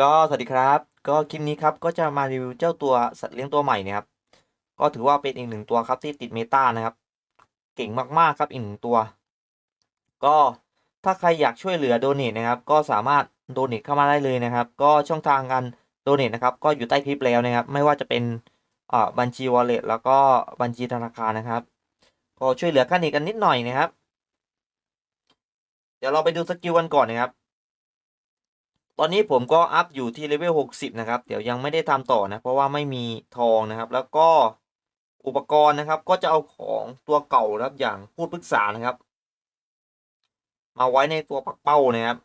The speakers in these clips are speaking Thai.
ก็สวัสดีครับ ก็คลิปนี้ครับก็จะมารีวิวเจ้าตัวสัตว์เลี้ยงตัวใหม่นี่ครับ ก็ถือว่าเป็นอีกหนึ่งตัวครับที่ติดเมตานะครับ เก่งมากๆครับอีกหนึ่งตัว ก็ถ้าใครอยากช่วยเหลือโดเนทนะครับ ก็สามารถโดเนทเข้ามาได้เลยนะครับ ก็ช่องทางการโดเนทนะครับ ก็อยู่ใต้คลิปแล้วนะครับ ไม่ว่าจะเป็นบัญชี wallet แล้วก็บัญชีธนาคารนะครับ ก็ช่วยเหลือกันอีกกันนิดหน่อยนะครับ เดี๋ยวเราไปดูสกิลกันก่อนนะครับ ตอนนี้ผมก็อัพอยู่ที่เลเวล60 นะครับ เดี๋ยวยังไม่ได้ทำต่อนะ เพราะว่าไม่มีทองนะครับ แล้วก็อุปกรณ์นะครับ ก็จะเอาของตัวเก่านะครับ อย่างพูดปรึกษานะครับ มาไว้ในตัวปักเป้านะครับ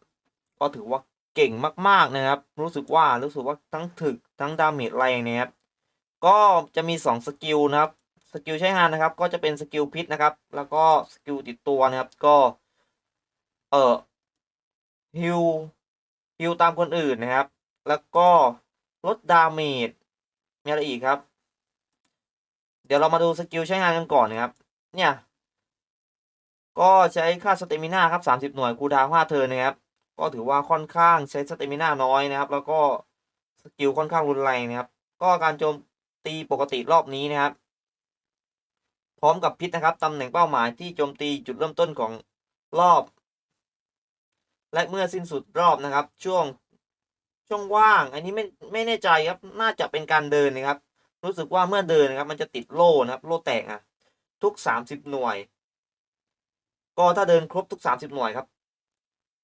ก็ถือว่าเก่งมากๆนะครับ รู้สึกว่ารู้สึกว่าทั้งถึกทั้งดาเมจแรงนะครับ ก็จะมี 2 สกิลนะครับ สกิลใช้งานนะครับ ก็จะเป็นสกิลพิษนะครับ แล้วก็สกิลติดตัวนะครับ ก็ เอ่อฮิว ฮิวตามคนอื่นนะครับ แล้วก็ลดดาเมจมีอะไรอีกครับ เดี๋ยวเรามาดูสกิลใช้งานกันก่อนนะครับ เนี่ย ก็ใช้ค่าสเตมิน่าครับสามสิบหน่วยคูดาวน์ห้าเทิร์นนะครับ ก็ถือว่าค่อนข้างใช้สเตมิน่าน้อยนะครับ แล้วก็สกิลค่อนข้างรุนแรงนะครับ ก็การโจมตีปกติรอบนี้นะครับ พร้อมกับพิษนะครับตำแหน่งเป้าหมายที่โจมตีจุดเริ่มต้นของรอบ และเมื่อสิ้นสุดรอบนะครับ ช่วงช่วงว่าง อันนี้ไม่ไม่แน่ใจครับ น่าจะเป็นการเดินนะครับ รู้สึกว่าเมื่อเดินนะครับ มันจะติดโล่นะครับ โล่แตกอะ ทุกสามสิบหน่วย ก็ถ้าเดินครบทุกสามสิบหน่วยครับ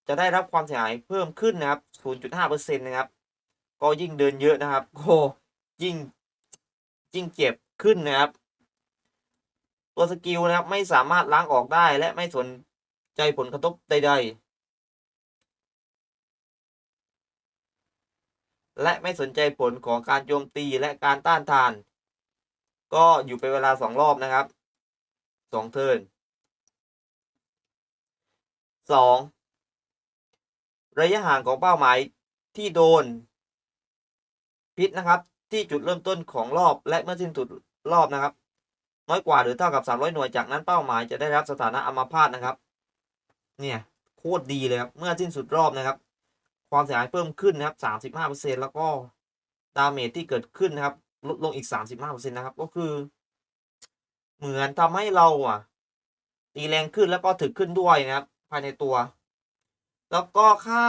จะได้รับความเสียหายเพิ่มขึ้นนะครับศูนย์จุดห้าเปอร์เซ็นต์นะครับ ก็ยิ่งเดินเยอะนะครับก็ยิ่งยิ่งเจ็บขึ้นนะครับ ตัวสกิลนะครับไม่สามารถล้างออกได้และไม่สนใจผลกระทบใด ๆ และไม่สนใจผลของการโจมตีและการต้านทาน ก็อยู่เป็นเวลาสองรอบนะครับสองเทิร์นสองระยะห่างของเป้าหมายที่โดน พิษนะครับ ที่จุดเริ่มต้นของรอบและเมื่อสิ้นสุดรอบนะครับ น้อยกว่าหรือเท่ากับ 300 หน่วยจากนั้นเป้าหมายจะได้รับสถานะอัมพาตนะครับ เนี่ยโคตรดีเลยครับ เมื่อสิ้นสุดรอบนะครับ ความเสียหายเพิ่มขึ้นนะครับสามสิบห้าเปอร์เซ็นแล้วก็ดาเมจที่เกิดขึ้นนะครับ ลดลงอีกสามสิบห้าเปอร์เซ็นนะครับ ก็คือ เหมือนทำให้เราอะตีแรงขึ้นแล้วก็ถึกขึ้นด้วยนะครับ ภายในตัว แล้วก็ค่า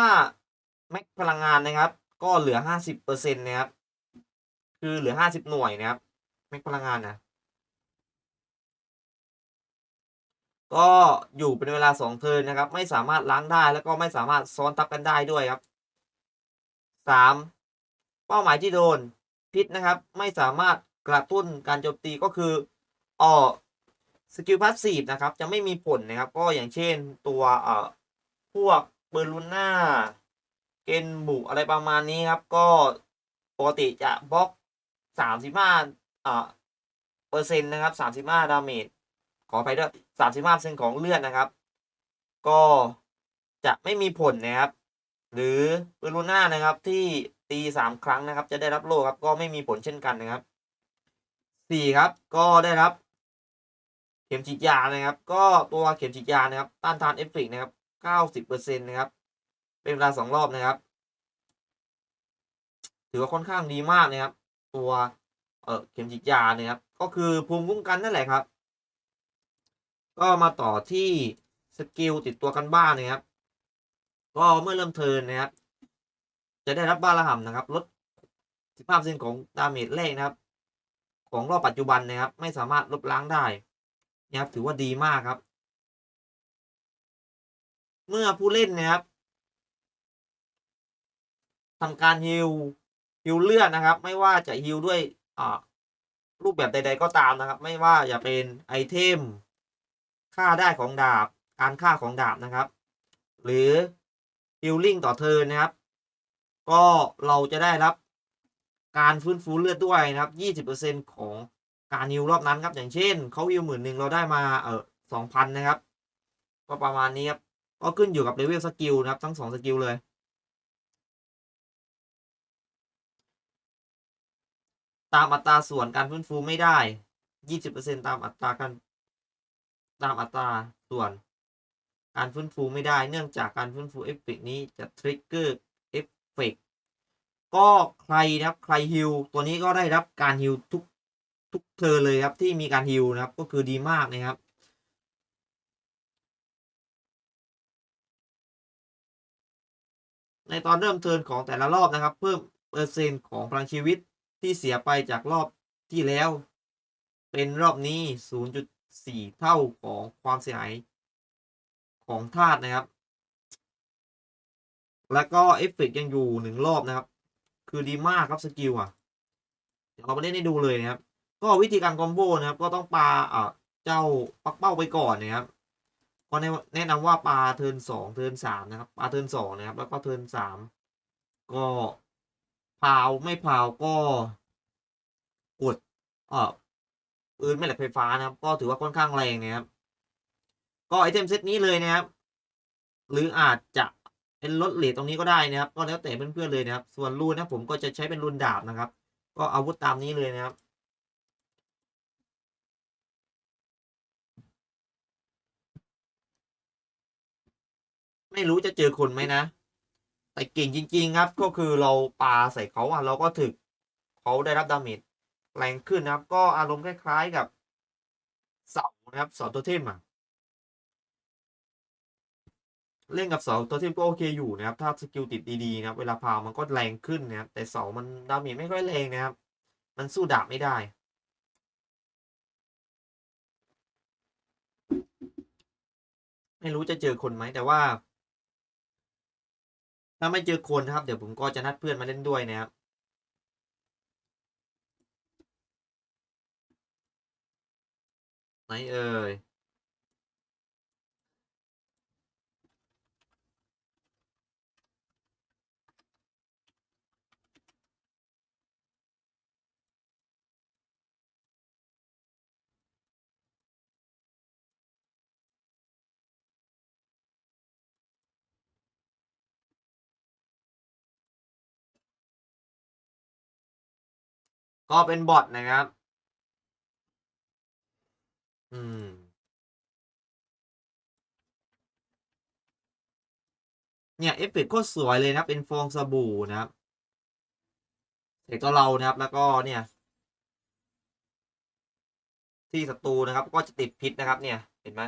แม็กพลังงานนะครับ ก็เหลือห้าสิบเปอร์เซ็นนะครับ คือเหลือห้าสิบหน่วยนะครับแม็กพลังงานนะก็อยู่เป็นเวลาสองเทิร์นนะครับ ไม่สามารถล้างได้แล้วก็ไม่สามารถซ้อนทับกันได้ด้วยครับ สามเป้าหมายที่โดนพิษนะครับ ไม่สามารถกระตุ้นการโจมตีก็คือออสกิลพาสซีฟนะครับ จะไม่มีผลนะครับ ก็อย่างเช่นตัวเอ่อพวกเบอร์ลูน่าเกนบุอะไรประมาณนี้ครับ ก็ปกติจะบล็อกสามสิบห้าอ่าเปอร์เซ็นต์นะครับสามสิบห้าดาเมจขอไปด้วยสามสิบห้าเปอร์เซ็นของเลือดนะครับ ก็จะไม่มีผลนะครับ หรือเบลูน่านะครับที่ตีสามครั้งนะครับ จะได้รับโล่ครับก็ไม่มีผลเช่นกันนะครับสี่ครับ ก็ได้รับ เข็มฉีดยานะครับ ก็ตัวเข็มฉีดยานะครับ ต้านทานเอฟเฟกนะครับเก้าสิบเปอร์เซ็นต์นะครับ เป็นเวลาสองรอบนะครับ ถือว่าค่อนข้างดีมากนะครับ ตัวเออเข็มฉีดยานะครับ ก็คือภูมิคุ้มกันนั่นแหละครับ ก็มาต่อที่สกิลติดตัวกันบ้านนะครับ ก็เมื่อเริ่มเทินนะครับ จะได้รับบ้าระห่ำนะครับลด15%ของดาเมจแรกนะครับ ของรอบปัจจุบันนะครับ ไม่สามารถลบล้างได้นะครับ ถือว่าดีมากครับ เมื่อผู้เล่นนะครับทำการฮิลฮิลเลือดนะครับ ไม่ว่าจะฮิลด้วยรูปแบบใด ๆ ก็ตามนะครับ ไม่ว่าจะเป็นไอเทม ค่าได้ของดาบ การค่าของดาบนะครับ หรือ ฮิลลิ่งต่อเทิร์นนะครับ ก็เราจะได้รับการฟื้นฟูเลือดด้วยนะครับ 20%ของการฮิลรอบนั้นครับอย่างเช่นเขาฮิลหมื่นหนึ่งเราได้มาเออสองพันนะครับ ก็ประมาณนี้ครับก็ขึ้นอยู่กับเลเวลสกิลนะครับ ทั้งสองสกิลเลยตามอัตราส่วนการฟื้นฟูไม่ได้ 20%ตามอัตราการตามอัตราส่วน การฟื้นฟูไม่ได้ เนื่องจากการฟื้นฟูเอฟเฟกนี้จะทริกเกอร์เอฟเฟกก็ใครนะครับใครฮิลตัวนี้ก็ได้รับการฮิลทุกทุกเทิร์เลยครับที่มีการฮิลนะครับก็คือดีมากนะครับในตอนเริ่มเทิร์นของแต่ละรอบนะครับ เพิ่มเปอร์เซ็นต์ของพลังชีวิตที่เสียไปจากรอบที่แล้ว เป็นรอบนี้ 0.4 เท่าของความเสียหาย ของธาตุนะครับ แล้วก็เอฟเฟกต์ยังอยู่หนึ่งรอบนะครับ คือดีมากครับสกิลอะ เดี๋ยวเรามาเล่นให้ดูเลยนะครับ ก็วิธีการคอมโบนะครับ ก็ต้องปาอ่าเจ้าปักเป้าไปก่อนนะครับก็แนะนำว่าปลาเทินสองเทินสามนะครับปลาเทินสองนะครับ แล้วก็เทินสามก็พาวไม่พาวก็กดเออปืนแม่เหล็กไฟฟ้านะครับ ก็ถือว่าค่อนข้างแรงนะครับ ก็ไอเทมเซตนี้เลยนะครับ หรืออาจจะเป็นลดเลทตรงนี้ก็ได้นะครับ ก็แล้วแต่เพื่อนๆเลยนะครับ ส่วนรูนนะผมก็จะใช้เป็นรูนดาบนะครับ ก็อาวุธตามนี้เลยนะครับไม่รู้จะเจอคนไหมนะ แต่เก่งจริง ๆ ครับ ก็คือเราปาใส่เขาอะเราก็ถึกเขาได้รับดาเมจแรงขึ้นนะครับ ก็อารมณ์คล้าย ๆกับเสานะครับเสาตัวเทมอะ เล่นกับเสาตัวเทมก็โอเคอยู่นะครับ ถ้าสกิลติดดีๆนะครับ เวลาพาวมันก็แรงขึ้นนะครับ แต่เสามันดาเมจไม่ค่อยแรงนะครับ มันสู้ดาบไม่ได้ไม่รู้จะเจอคนไหมแต่ว่า ถ้าไม่เจอคนนะครับ เดี๋ยวผมก็จะนัดเพื่อนมาเล่นด้วยนะครับไหนเอ่ย ก็เป็นบอทนะครับ อืม เนี่ยเอฟเฟกต์โคตรสวยเลยนะเป็นฟองสบู่นะครับเสกตัวเรานะครับ แล้วก็เนี่ย ที่ศัตรูนะครับ ก็จะติดพิษนะครับ เนี่ย เห็นไหม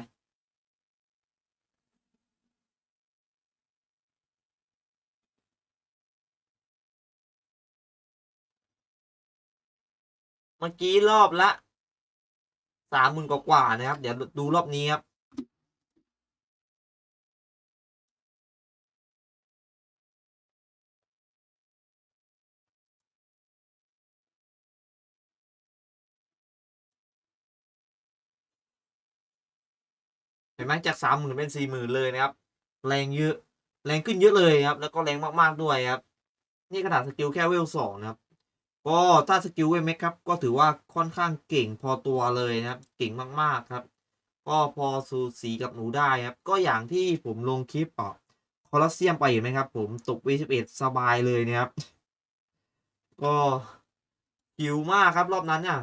มื่อกี้รอบละสามหมื่นกว่าๆนะครับ เดี๋ยวดูรอบนี้ครับเห็นไหมจากสามหมื่นเป็นสี่หมื่นเลยนะครับ แรงเยอะ แรงขึ้นเยอะเลยครับ แล้วก็แรงมากๆด้วยครับ นี่ขนาดสกิลแค่เวลสองนะครับ ก็ถ้าสกิลเวลเมคครับ ก็ถือว่าค่อนข้างเก่งพอตัวเลยนะครับ เก่งมากๆครับ ก็พอสูสีกับหนูได้ครับ ก็อย่างที่ผมลงคลิปอะคอลอสเซียมไปเห็นไหมครับ ผมตก V11 สบายเลยนะครับ ก็หิวมากครับรอบนั้นน่ะ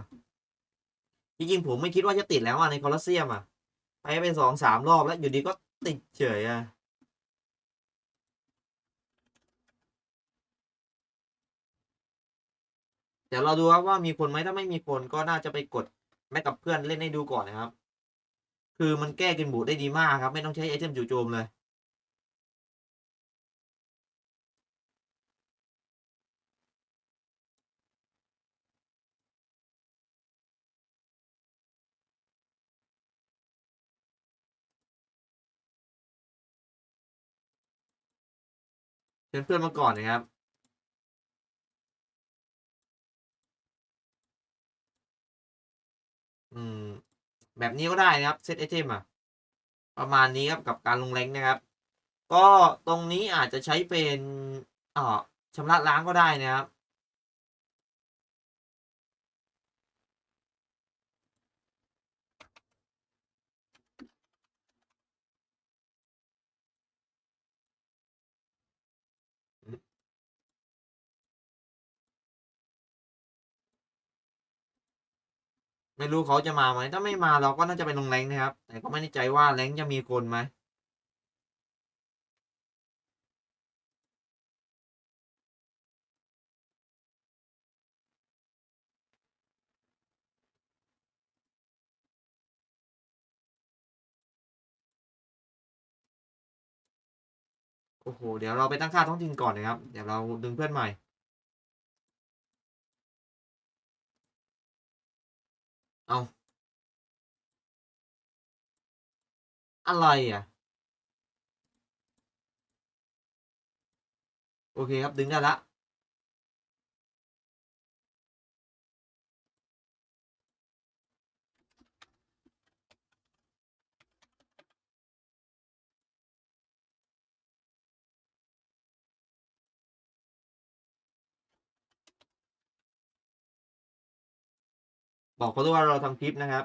จริงๆผมไม่คิดว่าจะติดแล้วอะในคอลอสเซียมอะไปเป็นสองสามรอบแล้วอยู่ดีก็ติดเฉยอะ เดี๋ยวเราดูครับว่ามีคนไหมถ้าไม่มีคนก็น่าจะไปกดแม็กกับเพื่อนเล่นให้ดูก่อนนะครับ คือมันแก้กินบูดได้ดีมากครับ ไม่ต้องใช้ไอเทมจู่โจมเลยเชิญเพื่อนมาก่อนนะครับ อืม แบบนี้ก็ได้นะครับเซตไอเทมอะประมาณนี้ครับกับการลงแรงนะครับ ก็ตรงนี้อาจจะใช้เป็นอ่อชำระล้างก็ได้นะครับ ไม่รู้เขาจะมาไหมถ้าไม่มาเราก็น่าจะไปลงแรงนะครับ แต่ก็ไม่แน่ใจว่าแรงจะมีคนไหมโอ้โห เดี๋ยวเราไปตั้งค่าท้องถิ่นก่อนนะครับ เดี๋ยวเราดึงเพื่อนใหม่ เอาอะไรอะ โอเคครั บอกเขาด้วยว่าเราทำคลิปนะครับ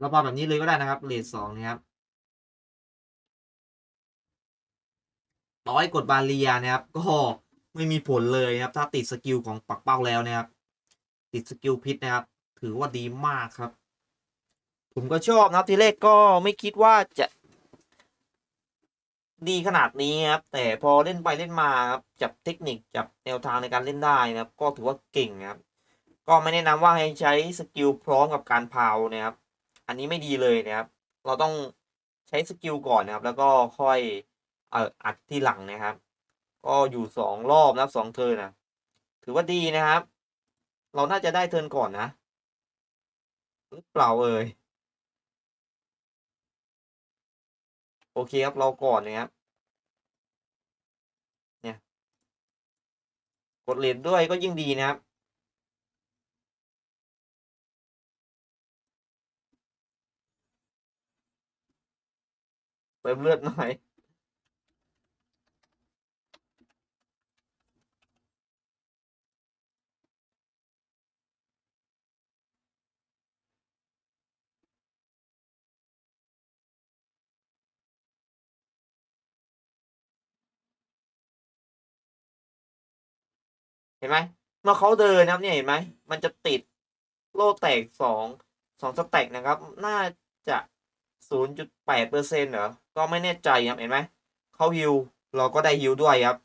เราพาแบบนี้เลยก็ได้นะครับเลทสองนะครับต่อให้กดบาเรียนะครับ ก็ไม่มีผลเลยนะครับ ถ้าติดสกิลของปักเป้าแล้วนะครับ ติดสกิลพิษนะครับ ถือว่าดีมากครับ ผมก็ชอบนะครับทีแรกก็ไม่คิดว่าจะ ดีขนาดนี้ครับ แต่พอเล่นไปเล่นมาครับจับเทคนิคจับแนวทางในการเล่นได้นะครับ ก็ถือว่าเก่งนะครับ ก็ไม่แนะนำว่าให้ใช้สกิลพร้อมกับการพาวนะครับ อันนี้ไม่ดีเลยนะครับ เราต้องใช้สกิลก่อนนะครับ แล้วก็ค่อยเอ่ออัดที่หลังนะครับ ก็อยู่สองรอบนะครับสองเทิร์นนะถือว่าดีนะครับ เราน่าจะได้เทิร์นก่อนนะหรือเปล่าเอ่ยโอเคครับเราก่อนนะครับเนี่ย กดเลนด้วยก็ยิ่งดีนะครับ เติมเลือดหน่อย เห็นไหมเมื่อเขาเดินนะครับเนี่ยเห็นไหมมันจะติดโล่แตกสองสองสแต็กนะครับ น่าจะศูนย์จุดแปดเปอร์เซ็นต์เหรอ ก็ไม่แน่ใจครับเห็นไหมเขาฮิวเราก็ได้ฮิวด้วยครับ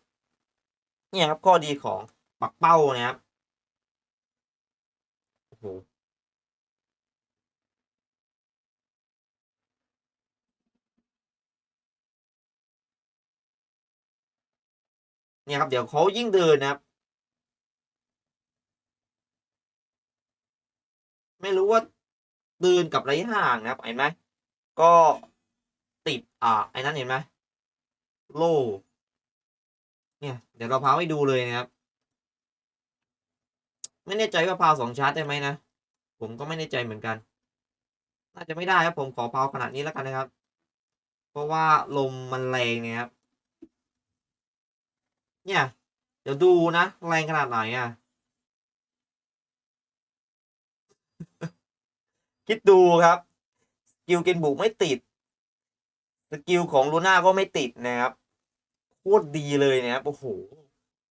เนี่ยครับข้อดีของปักเป้านะครับโอ้โหเนี่ยครับ เดี๋ยวเขายิ่งเดินนะครับ ไม่รู้ว่าเดินกับระยะห่างนะครับเห็นไหมก็ อ่าไอ้นั้นเห็นไหมโล่เนี่ยเดี๋ยวเราพาให้ดูเลยนะครับ ไม่แน่ใจว่าพาวสองชาร์จได้ไหมนะ ผมก็ไม่แน่ใจเหมือนกัน น่าจะไม่ได้ครับผมขอพาวขนาดนี้แล้วกันนะครับ เพราะว่าลมมันแรงเนี่ยครับ เนี่ย เดี๋ยวดูนะแรงขนาดไหนอะ คิดดูครับกิลเกนบุกไม่ติด กิลของลูน่าก็ไม่ติดนะครับโคตรดีเลยนะครับโอ้โห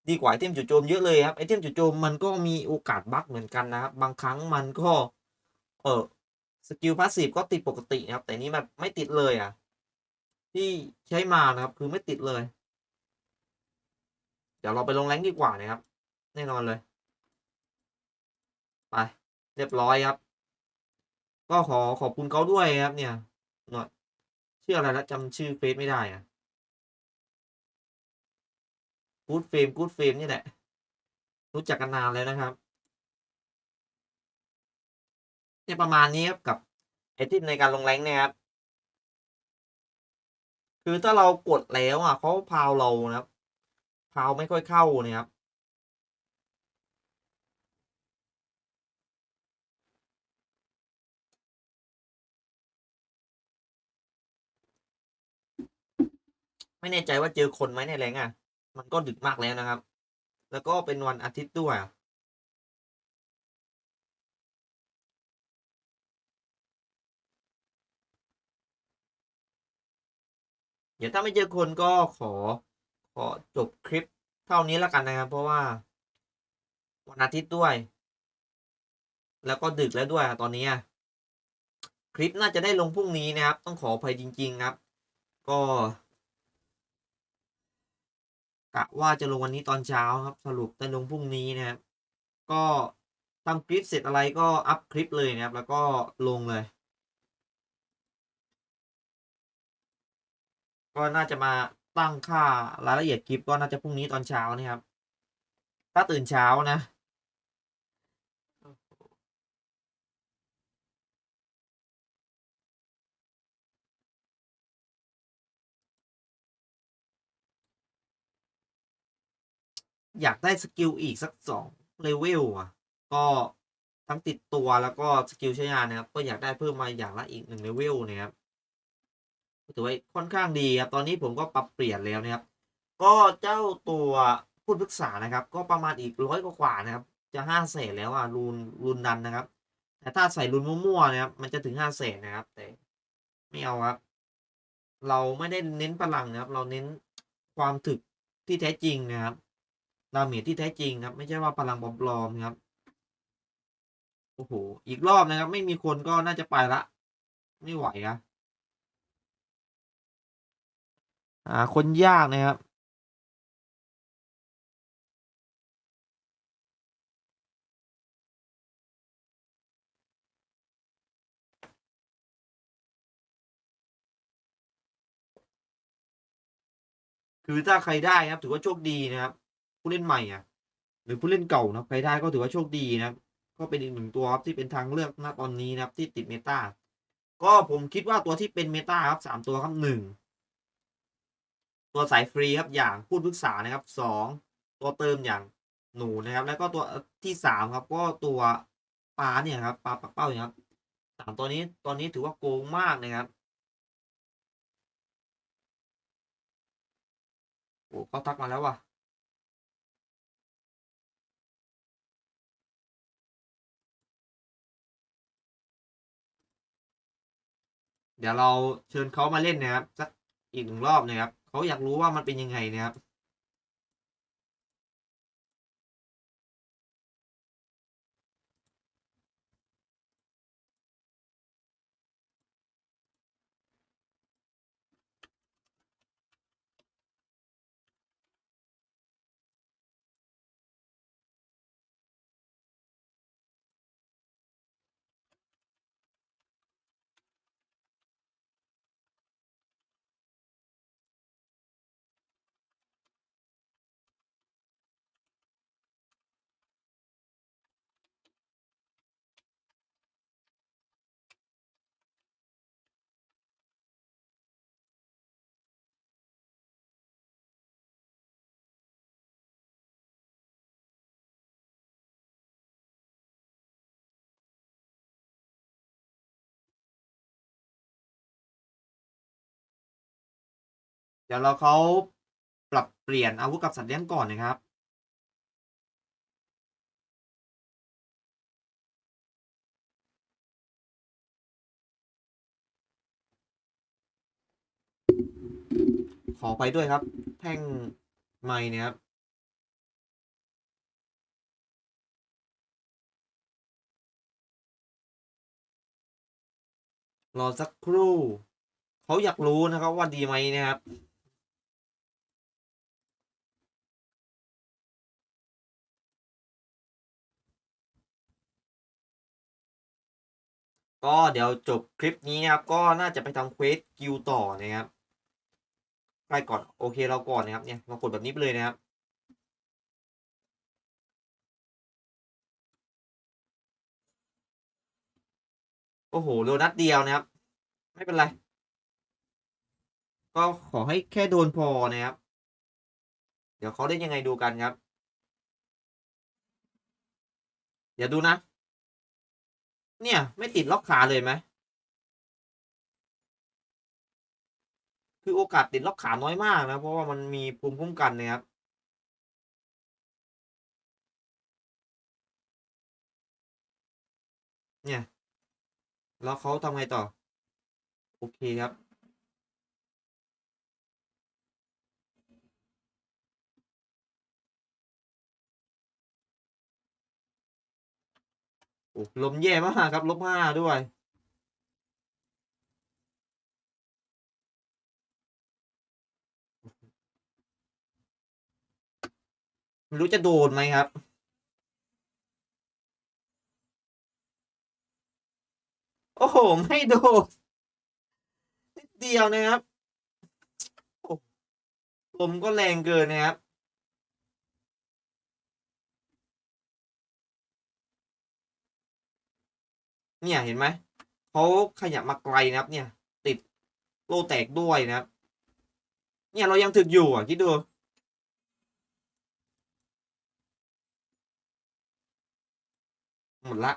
ดีกว่าไอเทมจู่โจมเยอะเลยครับไอเทมจู่โจมมันก็มีโอกาสบั๊กเหมือนกันนะครับ บางครั้งมันก็ เออสกิลพาสซีฟก็ติดปกตินะครับ แต่นี้แบบไม่ติดเลยอะ ที่ใช้มานะครับ คือไม่ติดเลย เดี๋ยวเราไปลงแรงดีกว่านะครับ แน่นอนเลย ไป เรียบร้อยครับ ก็ขอขอบคุณเขาด้วยครับเนี่ยหน่อย ชื่ออะไรล้วจำชื่อเฟซไม่ได้อะกูดเฟมกูดเฟมนี่แหละ รู้จักกันนานแล้วนะครับเนี่ยประมาณนี้ครับกับไอทิปในการลงแรงนี่ยครับ คือถ้าเรากดแล้วอะเขาพาวเรานะครับ พาวไม่ค่อยเข้าเนี่ยครับ ไม่แน่ใจว่าเจอคนไหมในแรงอะ มันก็ดึกมากแล้วนะครับ แล้วก็เป็นวันอาทิตย์ด้วยเดี๋ยวถ้าไม่เจอคนก็ขอขอจบคลิปเท่านี้แล้วกันนะครับ เพราะว่าวันอาทิตย์ด้วย แล้วก็ดึกแล้วด้วยตอนนี้อะคลิปน่าจะได้ลงพรุ่งนี้นะครับ ต้องขออภัยจริง ๆ ครับ ก็ กะว่าจะลงวันนี้ตอนเช้าครับ สรุปแต่ลงพรุ่งนี้นะครับ ก็ทำคลิปเสร็จอะไรก็อัพคลิปเลยนะครับ แล้วก็ลงเลย ก็น่าจะมาตั้งค่ารายละเอียดคลิปก็น่าจะพรุ่งนี้ตอนเช้านะครับ ถ้าตื่นเช้านะ อยากได้สกิลอีกสักสองเลเวลอะ ก็ทั้งติดตัวแล้วก็สกิลใช้งานนะครับ ก็อยากได้เพิ่มมาอย่างละอีกหนึ่งเลเวลนะครับถือว่าค่อนข้างดีครับ ตอนนี้ผมก็ปรับเปลี่ยนแล้วนะครับ ก็เจ้าตัวพูดปรึกษานะครับ ก็ประมาณอีกร้อยกว่านะครับ จะห้าแสนแล้วอะรูนรูนดันนะครับ แต่ถ้าใส่รูนมั่วๆนะครับ มันจะถึงห้าแสนนะครับ แต่ไม่เอาครับ เราไม่ได้เน้นพลังนะครับ เราเน้นความถึกที่แท้จริงนะครับ ดาเมจที่แท้จริงครับ ไม่ใช่ว่าพลังปลอมๆครับ โอ้โห อีกรอบนะครับ ไม่มีคนก็น่าจะไปละ ไม่ไหวอะหาคนยากนะครับคือถ้าใครได้นะครับ ถือว่าโชคดีนะครับ ผู้เล่นใหม่อะ หรือผู้เล่นเก่านะใครได้ก็ถือว่าโชคดีนะก็เป็นอีกหนึ่งตัวครับที่เป็นทางเลือกณตอนนี้นะครับที่ติดเมตาก็ผมคิดว่าตัวที่เป็นเมตาครับสามตัวครับหนึ่งตัวสายฟรีครับอย่างพูดปรึกษานะครับสองตัวเติมอย่างหนูนะครับ แล้วก็ตัวที่สามครับก็ตัวปลาเนี่ยครับปลาปักเป้าเนี่ยครับสามตัวนี้ตอนนี้ถือว่าโกงมากนะครับโอ้เขาทักมาแล้วว่ะ เดี๋ยวเราเชิญเขามาเล่นนะครับสักอีกหนึ่งรอบนะครับเขาอยากรู้ว่ามันเป็นยังไงนะครับ เดี๋ยวเราเขาปรับเปลี่ยนอาวุธกับสัตว์เลี้ยงก่อนนะครับ ขอไปด้วยครับ แท่งไม้เนี่ยครับรอสักครู่ เขาอยากรู้นะครับว่าดีไหมนะครับ ก็เดี๋ยวจบคลิปนี้นะครับ ก็น่าจะไปทำเควสกิลต่อนะครับใกล้ก่อนโอเคเราก่อนนะครับเนี่ยเรากดแบบนี้ไปเลยนะครับโอ้โหโดนนัดเดียวนะครับ ไม่เป็นไร ก็ขอให้แค่โดนพอนะครับ เดี๋ยวเขาได้ยังไงดูกันครับ เดี๋ยวดูนะ เนี่ย ไม่ติดล็อกขาเลยไหมคือโอกาสติดล็อกขาน้อยมากนะ เพราะว่ามันมีภูมิคุ้มกันนะครับเนี่ย แล้วเขาทำไงต่อ โอเคครับ โอ้ลมแย่มากครับลบห้าด้วย ไม่รู้จะโดนไหมครับโอ้โห ไม่โดนนิดเดียวนะครับ ลมก็แรงเกินนะครับ เนี่ยเห็นไหมเขาขยับมาไกลนะครับ เนี่ย ติดโลแตกด้วยนะครับ เนี่ยเรายังถึกอยู่อะคิดดูหมดละ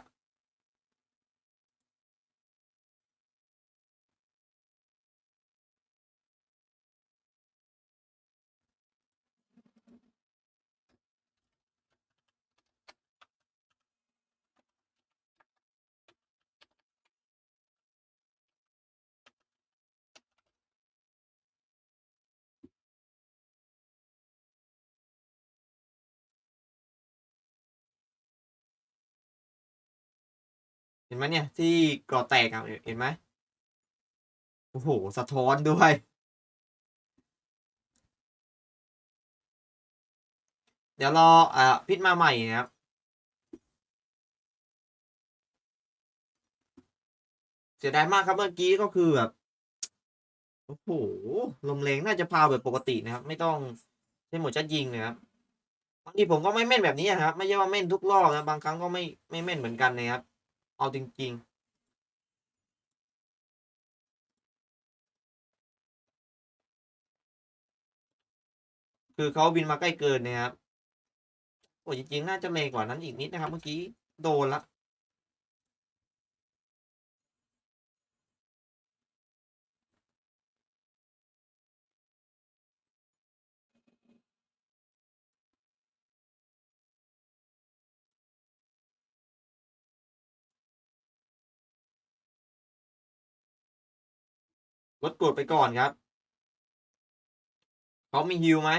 เห็นไหมเนี่ย ที่กรอแตกอะเห็นไหมโอ้โห สะท้อนด้วย เดี๋ยวรออ่าพิษมาใหม่นะครับเสียดายมากครับเมื่อกี้ก็คือแบบโอ้โหลมแรงน่าจะพาวแบบปกตินะครับ ไม่ต้องใช้หมดชัดยิงนะครับบางทีผมก็ไม่แม่นแบบนี้นะครับ ไม่ใช่ว่าแม่นทุกรอบนะบางครั้งก็ไม่ไม่แม่นเหมือนกันนะครับ เอาจริง ๆคือเขาบินมาใกล้เกินนะครับ โอ้จริงๆ น่าจะแรงกว่านั้นอีกนิดนะครับ เมื่อกี้โดนละ ลดกดไปก่อนครับเขามีฮิวไหม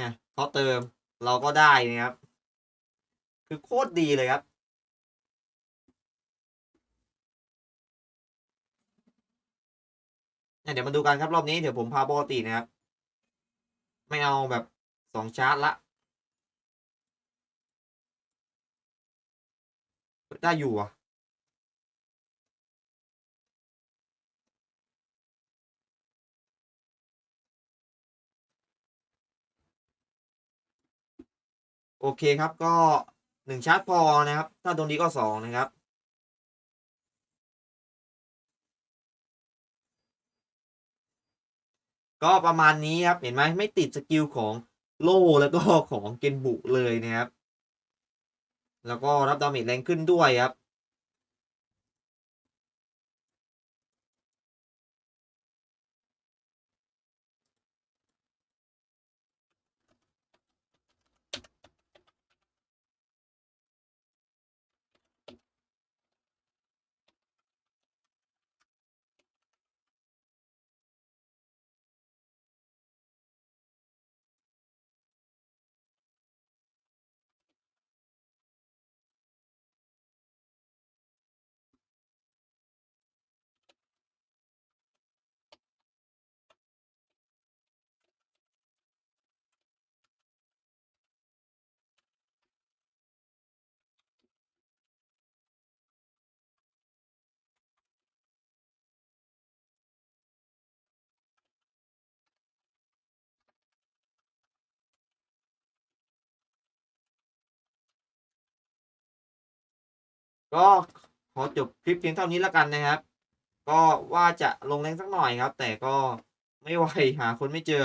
เนี่ยเขาเติมเราก็ได้นะครับ คือโคตรดีเลยครับเนี่ยเดี๋ยวมาดูกันครับรอบนี้เดี๋ยวผมพาปกตินะครับ ไม่เอาแบบสองชาร์จละได้อยู่อะ โอเคครับก็หนึ่งชาร์จพอนะครับ ถ้าตรงนี้ก็สองนะครับ ก็ประมาณนี้ครับ เห็นไหมไม่ติดสกิลของโล่แล้วก็ของเกนบุเลยนะครับ แล้วก็รับดาเมจแรงขึ้นด้วยครับ ก็ขอจบคลิปเพียงเท่านี้แล้วกันนะครับ ก็ว่าจะลงแรงสักหน่อยครับ แต่ก็ไม่ไหวหาคนไม่เจอ